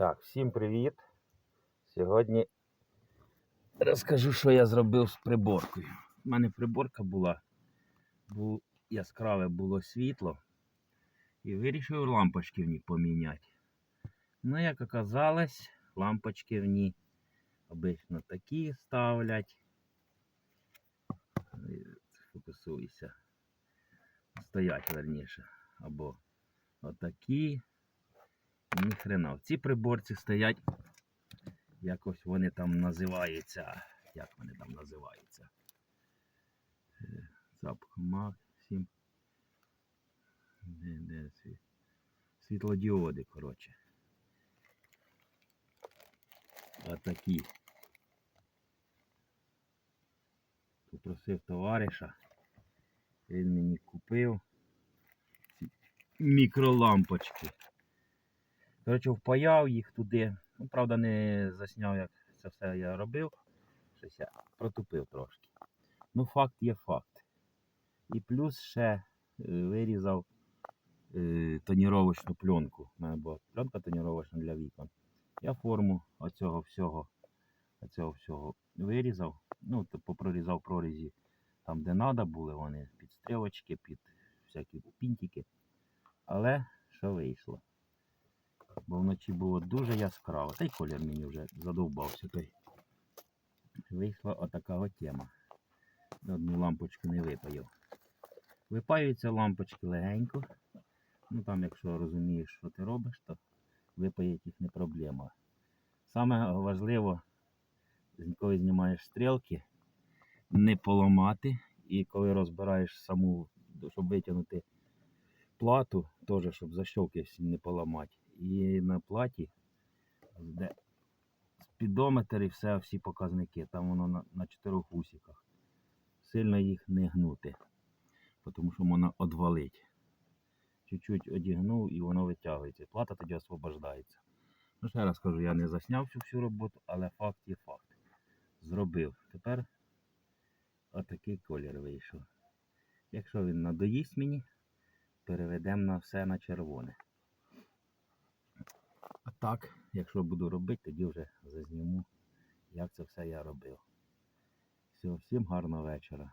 Так, всім привіт. Сьогодні розкажу, що я зробив з приборкою. У мене приборка була, бу, яскраве було світло. І вирішив лампочки в ній поміняти. Ну, як оказалось, лампочки в ній обично такі ставлять. Е, Фокусуйся. Стоять верніше. Або отакі. Ні хрена. В приборці стоять. Якось вони там називаються. Як вони там називаються? Е, Запхмак 7. Де, де світ? Світлодіоди, коротше. Отакі. Попросив товариша. Він мені купив ці мікролампочки. Коротше, впаяв їх туди. Ну, правда, не засняв, як це все я робив. Щось я протупив трошки. Ну, факт є факт. І плюс ще е, вирізав е, тоніровочну пленку. У мене була пленка тоніровочна для вікон. Я форму оцього всього, оцього всього вирізав. Ну, попрорізав прорізі там, де треба були вони, під стрілочки, під всякі пінтики. Але що вийшло? Бо вночі було дуже яскраво. Та й колір мені вже задовбався. Той. Вийшла отака от тема. Одну лампочку не випаяв. Випаюються лампочки легенько. Ну там, якщо розумієш, що ти робиш, то випаяти їх не проблема. Саме важливо, коли знімаєш стрілки, не поламати. І коли розбираєш саму, щоб витягнути плату, теж, щоб защолки всі не поламати. І на платі, де спідометр і все, всі показники, там воно на, на чотирьох усіках. Сильно їх не гнути, тому що можна одвалить. Чуть-чуть одігнув і воно витягується. Плата тоді освобождається. Ну, ще раз кажу, я не засняв всю всю роботу, але факт є факт. Зробив. Тепер отакий колір вийшов. Якщо він надоїсть мені, переведемо на все на червоне. Так, якщо буду робити, тоді вже зазніму, як це все я робив. Все, всім гарного вечора.